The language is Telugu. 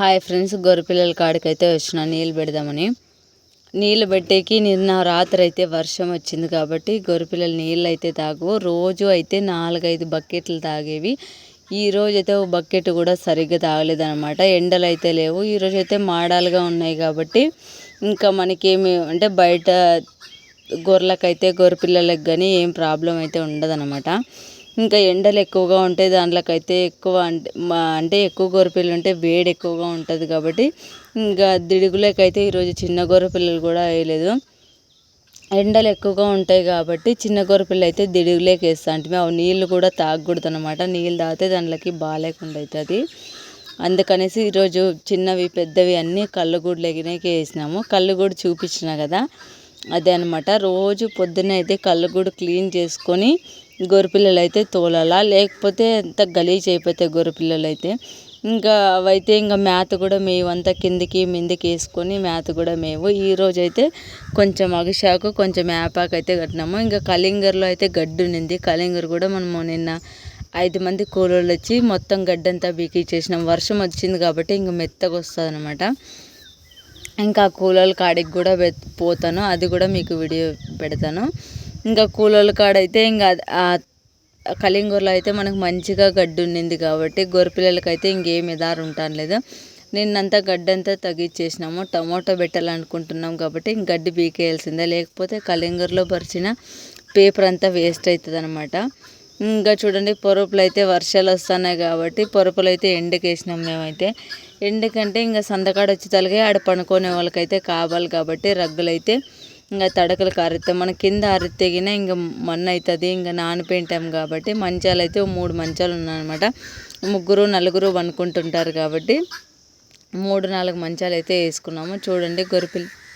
హాయ్ ఫ్రెండ్స్ గొర్రెపిల్లల కాడికైతే వచ్చిన నీళ్ళు పెడదామని. నీళ్ళు పెట్టేకి నిన్న రాత్రి అయితే వర్షం వచ్చింది కాబట్టి గొర్రెపిల్లలు నీళ్ళు అయితే తాగు రోజు అయితే నాలుగైదు బకెట్లు తాగేవి. ఈ రోజు అయితే ఒక బకెట్ కూడా సరిగ్గా తాగలేదన్నమాట. ఎండలు అయితే లేవు. ఈరోజు అయితే మాడాలుగా ఉన్నాయి కాబట్టి ఇంకా మనకేమి అంటే బయట గొర్రెలకైతే గొర్రెపిల్లలకు కానీ ఏం ప్రాబ్లం అయితే ఉండదన్నమాట. ఇంకా ఎండలు ఎక్కువగా ఉంటే దాంట్లోకైతే ఎక్కువ అంటే అంటే ఎక్కువ గొర్రెపిల్లలు ఉంటే వేడి ఎక్కువగా ఉంటుంది కాబట్టి ఇంకా దిడుగులకైతే ఈరోజు చిన్న గొర్రెపిల్లలు కూడా వేయలేదు. ఎండలు ఎక్కువగా ఉంటాయి కాబట్టి చిన్న గొర్రెపిల్ల అయితే దిడుగులేకి వేస్తా అంటే అవి నీళ్ళు కూడా తాగకూడదు అనమాట నీళ్ళు తాగితే దాంట్లోకి బాగాలేకుండా అవుతుంది అందుకనేసి ఈరోజు చిన్నవి పెద్దవి అన్నీ కళ్ళుగూడు లెగినాకే వేసినాము. కళ్ళుగూడు చూపించిన కదా. అదే అనమాట రోజు పొద్దున్న అయితే కళ్ళు కూడా క్లీన్ చేసుకొని గొర్రెపిల్లలు అయితే తోలాలా? లేకపోతే అంత గలీజ్ అయిపోతాయి గొర్రెపిల్లలు అయితే ఇంకా అవైతే ఇంకా మేత కూడా మేవంతా కిందికి మిందికి వేసుకొని మేత కూడా మేవు. రోజు అయితే కొంచెం అగిశాకు కొంచెం వేపాకు అయితే కట్టినాము. ఇంకా కలింగర్లో అయితే గడ్డి ఉన్నింది. కలింగర్ కూడా మనము నిన్న ఐదు మంది కూలోళ్ళు వచ్చి మొత్తం గడ్డంతా బీకిచ్చేసినాం వర్షం వచ్చింది కాబట్టి ఇంక మెత్తగా వస్తుంది అనమాట ఇంకా కూలోళ్ళ కాడికి కూడా పోతాను. అది కూడా మీకు వీడియో పెడతాను. ఇంకా కూలోళ్ళ కాడైతే ఇంకా కలింగూరులో అయితే మనకు మంచిగా గడ్డి ఉండింది కాబట్టి గొర్రెపిల్లలకి అయితే ఇంకేం ఎదారు ఉంటాను లేదు. నిన్నంతా గడ్డి అంతా తగ్గించేసినాము టమోటో పెట్టాలనుకుంటున్నాం కాబట్టి ఇంక గడ్డి బీకేయాల్సిందే లేకపోతే కలింగూరులో పరిచిన పేపర్ అంతా వేస్ట్ అవుతుంది అనమాట ఇంకా చూడండి పొరపులు అయితే వర్షాలు వస్తున్నాయి కాబట్టి పొరపులు అయితే ఎండకేసినాం మేమైతే. ఎండకంటే ఇంకా సందకాడ వచ్చి తలగే ఆడ పనుకునే వాళ్ళకైతే కావాలి కాబట్టి రగ్గులైతే ఇంకా తడకలు కారితే మన కింద అరితెగిన ఇంకా మన్ను అవుతుంది ఇంకా నానిపోయింటాం కాబట్టి మంచాలు అయితే మూడు మంచాలు ఉన్నాయన్నమాట. ముగ్గురు నలుగురు వనుకుంటుంటారు కాబట్టి మూడు నాలుగు మంచాలు అయితే వేసుకున్నాము. చూడండి గొరిపిల్